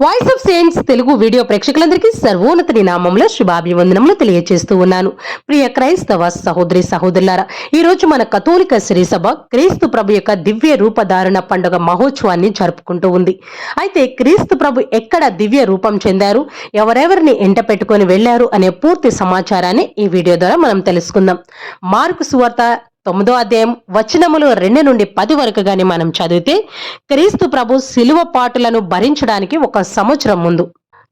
Voice of saints Telugu video ప్రేక్షకులందరికీ సర్వోన్నత నామంలో శుభాభివందనములు తెలియజేస్తూ ఉన్నాను. ప్రియ క్రైస్తవ సహోదరి సహోదరులారా ఈ రోజు మన కథోలిక శ్రీ సభ క్రీస్తు ప్రభు యొక్క దివ్య రూపధారణ పండుగ మహోత్సవాన్ని జరుపుకుంటూ ఉంది. అయితే క్రీస్తు ప్రభు ఎక్కడ దివ్య రూపం చెందారు ఎవరెవరిని ఎంట పెట్టుకొని వెళ్ళారు అనే పూర్తి సమాచారాన్ని ఈ వీడియో ద్వారా మనం తెలుసుకుందాం. మార్కు సువార్త తొమ్మిదో అధ్యాయం వచనములు రెండు నుండి పది వరకు గాని మనం చదివితే క్రీస్తు ప్రభు శిలువ పాటులను భరించడానికి ఒక సంవత్సరం ముందు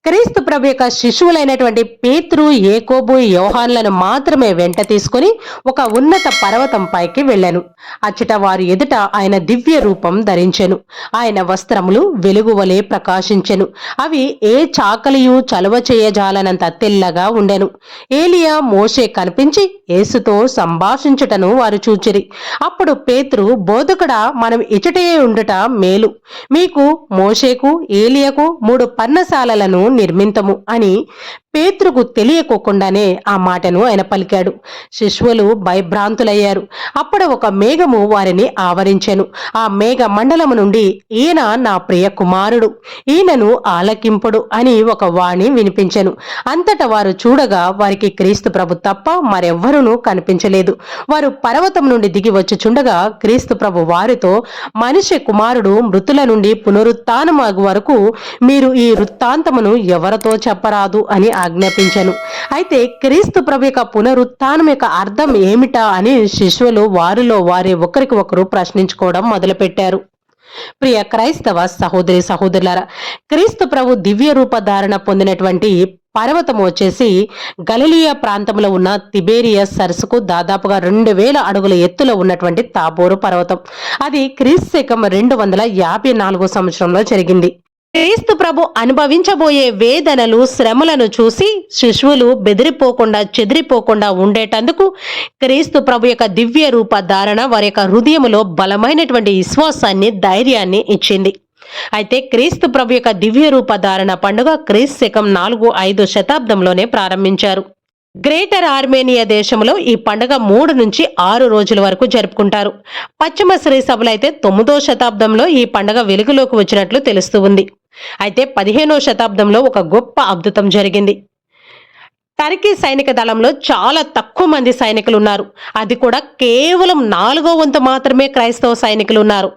క్రీస్తు ప్రభు యొక్క శిశువులైనటువంటి పేతురు ఏకోబు యోహాన్లను మాత్రమే వెంట తీసుకుని ఒక ఉన్నత పర్వతం పైకి వెళ్ళాను. అచ్చట వారి ఎదుట ఆయన దివ్య రూపం ధరించెను. ఆయన వస్త్రములు వెలుగు వలె ప్రకాశించెను. అవి ఏ చాకలియు చలువ చేయజాలనంత తెల్లగా ఉండెను. ఏలియా మోషే కనిపించి యేసుతో సంభాషించుటను వారు చూచిరి. అప్పుడు పేతురు బోధకుడా మనం ఇచటే ఉండుట మేలు. మీకు మోషేకు ఏలియకు మూడు పర్ణశాలలను నిర్మింతము అని పేతురుకు తెలియకోకుండానే ఆ మాటను ఆయన పలికాడు. శిశువులు భయభ్రాంతులయ్యారు. అప్పుడు ఒక మేఘము వారిని ఆవరించెను. ఆ మేఘ మండలము నుండి ఈయన నా ప్రియ కుమారుడు ఈయనను ఆలకింపుడు అని ఒక వాణి వినిపించెను. అంతట వారు చూడగా వారికి క్రీస్తు ప్రభు తప్ప మరెవ్వరూ కనిపించలేదు. వారు పర్వతం నుండి దిగి వచ్చి చుండగా క్రీస్తు ప్రభు వారితో మనిషి కుమారుడు మృతుల నుండి పునరుత్నమగు వరకు మీరు ఈ వృత్తాంతమును ఎవరితో చెప్పరాదు? అని ఆజ్ఞాపించాను. అయితే క్రీస్తు ప్రభు యొక్క పునరుత్నం యొక్క అర్థం ఏమిటా అని శిశువులు వారిలో వారి ఒకరికి ఒకరు ప్రశ్నించుకోవడం మొదలుపెట్టారు. ప్రియ క్రైస్తవ సహోదరి సహోదరులారా క్రీస్తు ప్రభు దివ్య రూపధారణ పొందినటువంటి పర్వతం వచ్చేసి గలిలియా ప్రాంతంలో ఉన్న తిబేరియస్ సరస్సుకు దాదాపుగా రెండు వేల అడుగుల ఎత్తులో ఉన్నటువంటి తాబోరు పర్వతం. అది క్రీస్తు శకం రెండు వందల యాభై నాలుగో సంవత్సరంలో జరిగింది. క్రీస్తు ప్రభు అనుభవించబోయే వేదనలు శ్రమలను చూసి శిశువులు బెదిరిపోకుండా చెదిరిపోకుండా ఉండేటందుకు క్రీస్తు ప్రభు యొక్క దివ్య రూప ధారణ వారి యొక్క హృదయములో బలమైనటువంటి విశ్వాసాన్ని ధైర్యాన్ని ఇచ్చింది. అయితే క్రీస్తు ప్రభు యొక్క దివ్య రూప ధారణ పండుగ క్రీస్తు శకం నాలుగు ఐదు శతాబ్దంలోనే ప్రారంభించారు. గ్రేటర్ ఆర్మేనియా దేశంలో ఈ పండుగ మూడు నుంచి ఆరు రోజుల వరకు జరుపుకుంటారు. పశ్చిమ శ్రీ సభలైతే తొమ్మిదో శతాబ్దంలో ఈ పండుగ వెలుగులోకి వచ్చినట్లు తెలుస్తూ ఉంది. అయితే పదిహేనో శతాబ్దంలో ఒక గొప్ప అద్భుతం జరిగింది. టర్కీ సైనిక దళంలో చాలా తక్కువ మంది సైనికులు ఉన్నారు అది కూడా కేవలం నాలుగో వంతు మాత్రమే క్రైస్తవ సైనికులు ఉన్నారు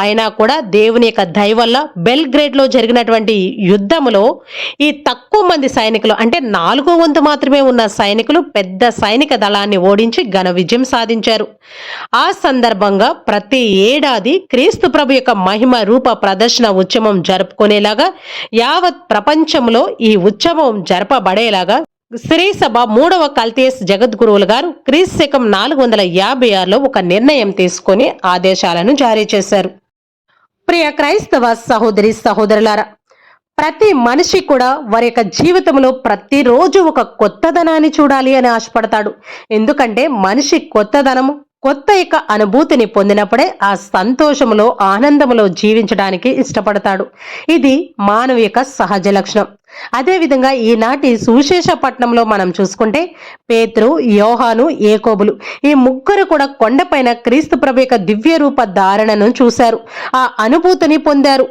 అయినా కూడా దేవుని యొక్క దయ వల్ల బెల్గ్రేడ్లో జరిగినటువంటి యుద్ధములో ఈ తక్కువ మంది సైనికులు అంటే నాలుగో వంతు మాత్రమే ఉన్న సైనికులు పెద్ద సైనిక దళాన్ని ఓడించి ఘన విజయం సాధించారు. ఆ సందర్భంగా ప్రతి ఏడాది క్రీస్తు ప్రభు యొక్క మహిమ రూప ప్రదర్శన ఉత్సవం జరుపుకునేలాగా యావత్ ప్రపంచంలో ఈ ఉత్సవం జరపబడేలాగా శ్రీ సభ మూడవ కల్తీస్ జగద్గురువులు గారు క్రీస్ శకం నాలుగు వందల యాభై ఆరులో ఒక నిర్ణయం తీసుకొని ఆదేశాలను జారీ చేశారు. ప్రియ క్రైస్తవ సహోదరి సహోదరులారా ప్రతి మనిషి కూడా వారి యొక్క జీవితంలో ప్రతిరోజు ఒక కొత్తదనాన్ని చూడాలి అని ఆశపడతాడు. ఎందుకంటే మనిషి కొత్తదనము కొత్త యొక్క అనుభూతిని పొందినప్పుడే ఆ సంతోషములో ఆనందములో జీవించడానికి ఇష్టపడతాడు. ఇది మానవిక సహజ లక్షణం. అదేవిధంగా ఈనాటి సువిశేషపట్నంలో మనం చూసుకుంటే పేతృ యోహాను ఏకోబులు ఈ ముగ్గురు కూడా కొండపైన క్రీస్తు ప్రభు యొక్క దివ్య రూప ధారణను చూశారు. ఆ అనుభూతిని పొందారు.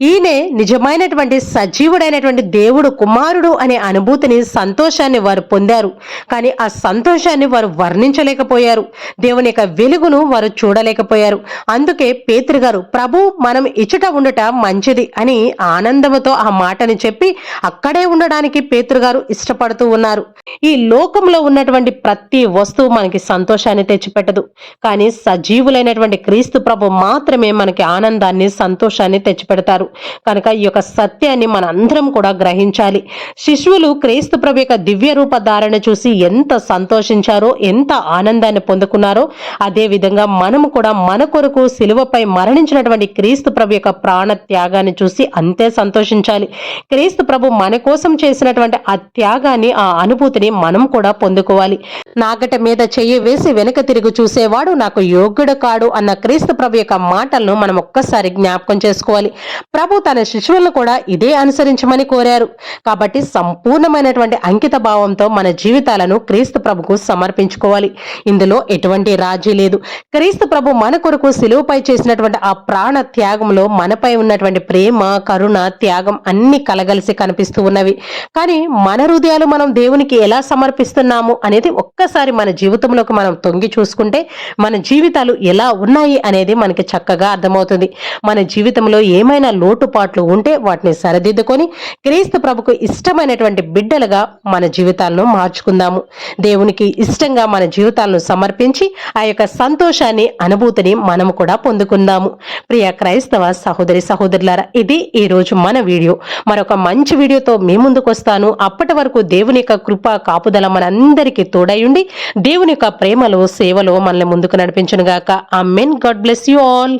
ఈయనే నిజమైనటువంటి సజీవుడైనటువంటి దేవుడు కుమారుడు అనే అనుభూతిని సంతోషాన్ని వారు పొందారు. కానీ ఆ సంతోషాన్ని వారు వర్ణించలేకపోయారు. దేవుని యొక్క వెలుగును వారు చూడలేకపోయారు. అందుకే పేతురు గారు ప్రభు మనం ఇచుట ఉండట మంచిది అని ఆనందముతో ఆ మాటని చెప్పి అక్కడే ఉండడానికి పేతురు గారు ఇష్టపడుతూ ఉన్నారు. ఈ లోకంలో ఉన్నటువంటి ప్రతి వస్తువు మనకి సంతోషాన్ని తెచ్చిపెట్టదు. కానీ సజీవులైనటువంటి క్రీస్తు ప్రభు మాత్రమే మనకి ఆనందాన్ని సంతోషాన్ని తెచ్చిపెడతారు. కనుక ఈ యొక్క సత్యాన్ని మనందరం కూడా గ్రహించాలి. శిశువులు క్రీస్తు ప్రభు యొక్క దివ్య రూప ధారణ చూసి ఎంత సంతోషించారో ఎంత ఆనందాన్ని పొందుకున్నారో అదేవిధంగా మనము కూడా మన కొరకు శిలువపై మరణించినటువంటి క్రీస్తు ప్రభు యొక్క ప్రాణ త్యాగాన్ని చూసి అంతే సంతోషించాలి. క్రీస్తు ప్రభు మన కోసం చేసినటువంటి ఆ త్యాగాన్ని ఆ అనుభూతిని మనం కూడా పొందుకోవాలి. నాగట మీద చెయ్యి వేసి వెనక తిరిగి చూసేవాడు నాకు యోగ్యుడు కాడు అన్న క్రీస్తు ప్రభు యొక్క మాటలను మనం ఒక్కసారి జ్ఞాపకం చేసుకోవాలి. ప్రభు తన శిశువులను కూడా ఇదే అనుసరించమని కోరారు. కాబట్టి సంపూర్ణమైనటువంటి అంకిత భావంతో మన జీవితాలను క్రీస్తు ప్రభుకు సమర్పించుకోవాలి. ఇందులో ఎటువంటి రాజీ లేదు. క్రీస్తు ప్రభు మన కొరకు సిలువపై చేసినటువంటి ఆ ప్రాణ త్యాగంలో మనపై ఉన్నటువంటి ప్రేమ కరుణ త్యాగం అన్ని కలగలిసి కనిపిస్తూ ఉన్నవి. కానీ మన హృదయాలు మనం దేవునికి ఎలా సమర్పిస్తున్నాము అనేది ఒక్కసారి మన జీవితంలోకి మనం తొంగి చూసుకుంటే మన జీవితాలు ఎలా ఉన్నాయి అనేది మనకి చక్కగా అర్థమవుతుంది. మన జీవితంలో ఏమైనా లోటుపాట్లు ఉంటే వాటిని సరిదిద్దుకొని క్రీస్తు ప్రభుకు ఇష్టమైనటువంటి బిడ్డలుగా మన జీవితాలను మార్చుకుందాము. దేవునికి ఇష్టంగా మన జీవితాలను సమర్పించి ఆ యొక్క సంతోషాన్ని అనుభూతిని మనము కూడా పొందుకుందాము. ప్రియ క్రైస్తవ సహోదరి సహోదరులారా ఇది ఈ రోజు మన వీడియో. మరొక మంచి వీడియోతో మీ ముందుకు వస్తాను. అప్పటి వరకు దేవుని యొక్క కృప కాపుదల మనందరికీ తోడయుండి దేవుని యొక్క ప్రేమలో సేవలో మనల్ని ముందుకు నడిపించునుగాక. Amen God bless you all.